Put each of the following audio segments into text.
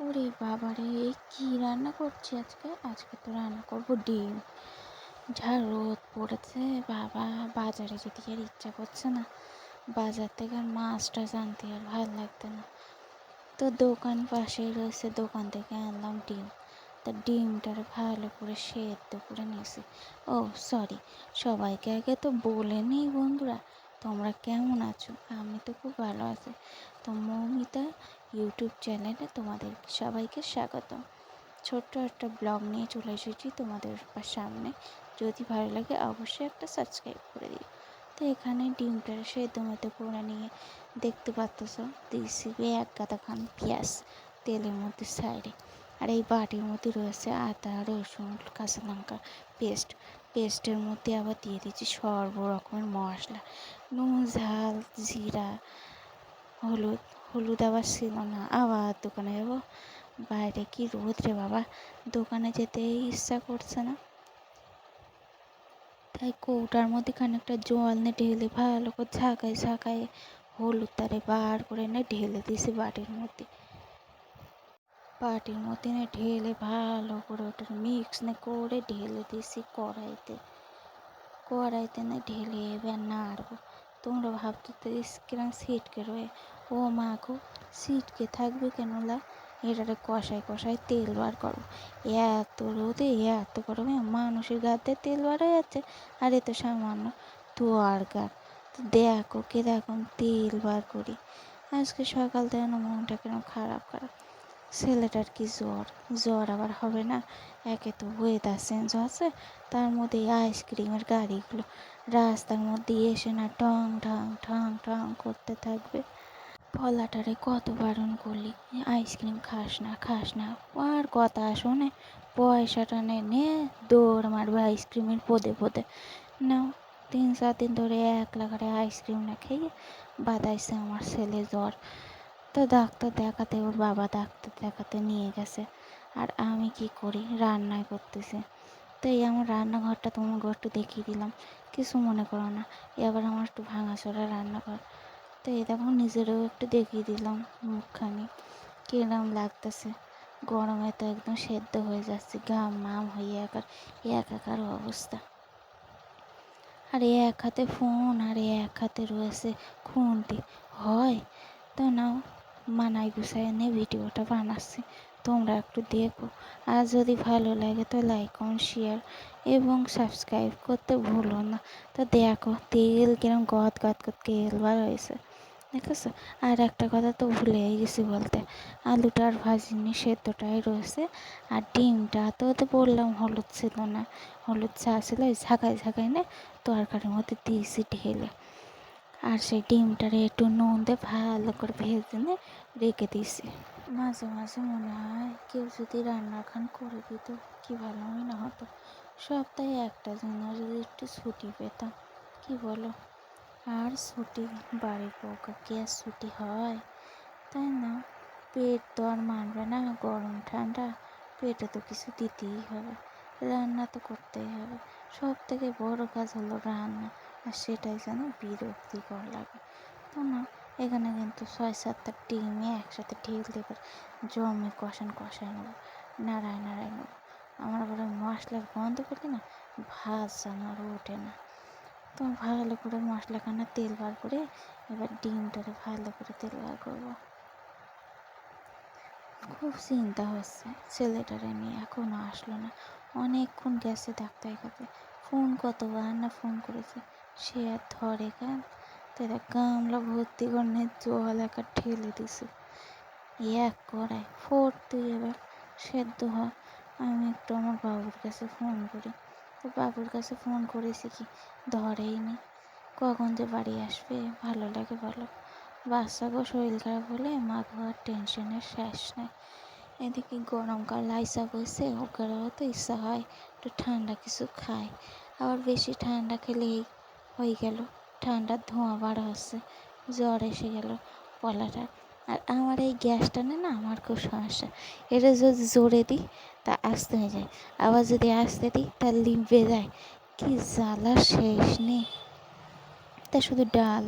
ওরে বাবারে এই কী রান্না করছি আজকে? আজকে তো রান্না করব ডিম। যা রোদ পড়েছে, বাবা বাজারে যেতে আর ইচ্ছা করছে না। বাজার থেকে আর মাছ টাছ আনতে আর ভালো লাগতো না। তো দোকান পাশেই রয়েছে, দোকান থেকে আনলাম ডিম। তা ডিমটার ভালো করে সেদ্ধ করে নিয়েছি। ও সরি সবাইকে আগে তো বলে নিই বন্ধুরা, তোমরা কেমন আছো? আমি তো খুব ভালো আছি। তো মৌমিতা ইউটিউব চ্যানেলে তোমাদের সবাইকে স্বাগত ছোট্ট একটা ব্লগ নিয়ে চলে এসেছি তোমাদের সামনে। যদি ভালো লাগে অবশ্যই একটা সাবস্ক্রাইব করে দিও। তো এখানে ডিমটা সেদ্ধ মতো করে নিয়ে দেখতে পাচ্ছ। দিয়েছি এক গাদা খান পেঁয়াজ তেলের মধ্যে সাইডে। আর এই বাটির মধ্যে রয়েছে আদা, রসুন, কাঁচা লঙ্কা পেস্ট পেস্টের মধ্যে আবার দিয়ে দিচ্ছি সর্ব রকমের মশলা। নুন, ঝাল, জিরা, হলুদ। হলুদ আবার ছিল না আবার দোকানে যাব। বাইরে কি রোদ রে বাবা, দোকানে যেতে ইচ্ছা করছে না। তাই কৌটার মধ্যে খানিকটা জল নিয়ে ঢেলে ভালো করে ঝাঁকায় ঝাঁকায় হলুদ তারে বার করে এনে ঢেলে দিয়েছি বাটির মধ্যে। বাটির মধ্যে এনে ঢেলে ভালো করে ওটা মিক্স নে করে ঢেলে দিয়েছি কড়াইতে। কড়াইতে না ঢেলে এবার নাড়বো। তোমরা ভাবতে তো কিরম ছিটকে রয়ে ও মা গো ছিটকে থাকবে কেন লা? এটারে কষায় কষায় তেল বার করো। এত রোদে, এত গরমে মানুষের গাতে তেল বার হয়ে যাচ্ছে। আর এ তো সামান্য গা তো দেখো কে দেখো তেল বার করি। আজকে সকাল থেকে মনটা কেন খারাপ খারাপ। ছেলেটার কি জ্বর? জ্বর আবার হবে না? একে তো ওয়েদার চেঞ্জ আছে, তার মধ্যে আইসক্রিমের গাড়িগুলো রাস্তার মধ্যে এসে না ঠং ঠং ঠং ঠং করতে থাকবে। পলাটারে কত বারণ করলি? আইসক্রিম খাস না খাস না। আর কথা শোনে, পয়সাটা নে নে, দৌড় মারবে আইসক্রিমের পদে পদে। নাও, তিন চার দিন ধরে এক লাগারে আইসক্রিম না খেয়ে বাদাইছে আমার ছেলে জ্বর। তো ডাক্তার দেখাতে, ওর বাবা ডাক্তার দেখাতে নিয়ে গেছে। আর আমি কি করি? রান্নায় করতেছি। তো এই আমার রান্নাঘরটা তোমার একটু দেখিয়ে দিলাম। কিছু মনে করো না। এবার আমার একটু ভাঙাচোরা রান্নাঘর। তো এই দেখো নিজেরও একটু দেখিয়ে দিলাম মুখখানি। কিরম লাগতেছে। গরমে তো একদম সেদ্ধ হয়ে যাচ্ছে ঘাম মাম হয়ে একার, একাকার অবস্থা। আর এ এক হাতে ফোন, আর এ এক হাতে রয়েছে খুনটি হয়, তো নাও মানাই গুছাই নিয়ে ভিডিওটা বানাচ্ছি। তোমরা একটু দেখো। আর যদি ভালো লাগে তো লাইক কমেন্ট শেয়ার এবং সাবস্ক্রাইব করতে ভুলো না। তো দেখো, তেল কিরম গদ গদ করে তেল বার হয়েছে। দেখেছ? আর একটা কথা তো ভুলেই গেছি বলতে। আলুটা আর ভাজিনি, সেদ্ধটাই রয়েছে। আর ডিমটা তো তো বললাম হলুদ ছিল না। হলুদ চা ছিল ওই ঝাঁকাই ঝাঁকাই নে তরকারির মধ্যে দিয়েছি ঢেলে। আর সেই ডিমটারে একটু নুন দিয়ে ভালো করে ভেজে নিয়ে রেখে দিয়েছি। মাঝে মাঝে মনে হয় কেউ যদি রান্নার খান করে দিত, কি ভালোই না হতো। সপ্তাহে একটা জন্য যদি একটু ছুটি পেতাম, কি বলো? আর ছুটি, বাড়ির বউকে কি আর ছুটি হয়? তাই না? পেট তো আর মানবে না, গরম, ঠান্ডা, পেটে তো কিছু দিতেই হবে। রান্না তো করতেই হবে। সব থেকে বড় কাজ হলো রান্না, আর সেটাই যেন বিরক্তিকর লাগে। তো না, এখানে কিন্তু ছয় সাতটা ডিমে একসাথে ঢেল দেবে জমে কষান কষায় নেব, নাড়ায় নাড়ায় নেব। আমার আবার মশলার গন্ধ করলে না ভাত যেন আর ওঠে না। তো ভালো করে মশলাখানা তেল বার করে এবার ডিমটারে ভালো করে তেল বার করব। খুব চিন্তা হচ্ছে, ছেলেটারে নিয়ে এখনও আসলো না। অনেকক্ষণ গেছে ডাক্তার কাছে। ফোন কতবার না ফোন করেছে? সে আর ধরে কেন? তারা গামলা ভর্তি করে জল একা ঠেলে দিছে। এক করায় ফোর তুই এবার সেদ্ধ হ। আমি একটু আমার বাবুর কাছে ফোন করি। বাবুর কাছে ফোন করেছি কি ধরেই নি কখন যে বাড়ি আসবে, ভালো লাগে বলো। বাচ্চাকেও শরীর খারাপ হলে মা বাবার টেনশনের শেষ নেই। এদিকে গরমকাল আইসা বসে ওকেরও তো ইচ্ছা হয় একটু ঠান্ডা কিছু খায় আবার বেশি ঠান্ডা খেলেই হয়ে গেল, ঠান্ডার ধোঁয়া বার হচ্ছে, জ্বর এসে গেল, পলাটা আর আমার এই গ্যাসটা না আমার খুব সমস্যা। এটা যদি জোরে দিই, তা আসতে হয়ে যায়। আবার যদি আসতে দিই, তা লিপে যায়। কি জ্বালা শেষ নেই। তা শুধু ডাল,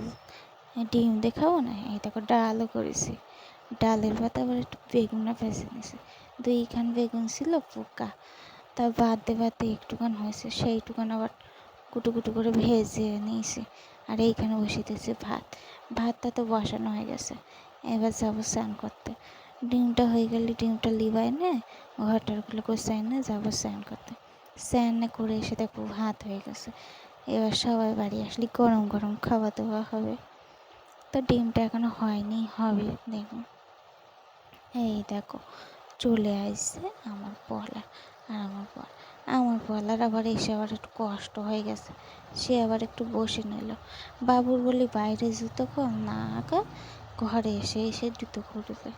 ডিম দেখাবো না, এই দেখো ডালও করেছি। ডালের ভাত আবার একটু বেগুনটা ভেজে নিয়েছে। দুইখান বেগুন ছিল পোকা। তা বাদে বাদে একটুখান হয়েছে সেইটুকান আবার কুটু কুটু করে ভেজে নিয়েছি। আর এইখানে বসিয়ে দিয়েছি ভাত। ভাতটা তো বসানো হয়ে গেছে। এবার যাব স্নান করতে। ডিমটা হয়ে গেলে ডিমটা লিবাই নে, ঘরটারগুলো গোছাই না, যাব স্নান করতে। স্নান করে এসে দেখব ভাত হয়ে গেছে। এবার সবাই বাড়ি আসলে গরম গরম খাওয়া দাওয়া হবে। তো ডিমটা এখনও হয়নি, হবে দেখুন এই দেখো, চলে আসছে আমার পলা আর আমার পলা আমার পলার আবার এসে আবার একটু কষ্ট হয়ে গেছে। সে আবার একটু বসে নিল। বাবুর বলি, বাইরে জুতো কম না আঁকা ঘরে এসে এসে জুতো খুঁড়বে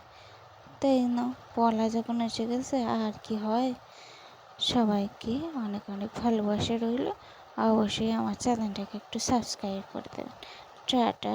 তাই না? পলা যখন এসে গেছে, আর কি হয়? সবাইকে অনেক অনেক ভালোবাসা রইল। অবশ্যই আমার চ্যানেলটাকে একটু সাবস্ক্রাইব করে দেবেন। টাটা।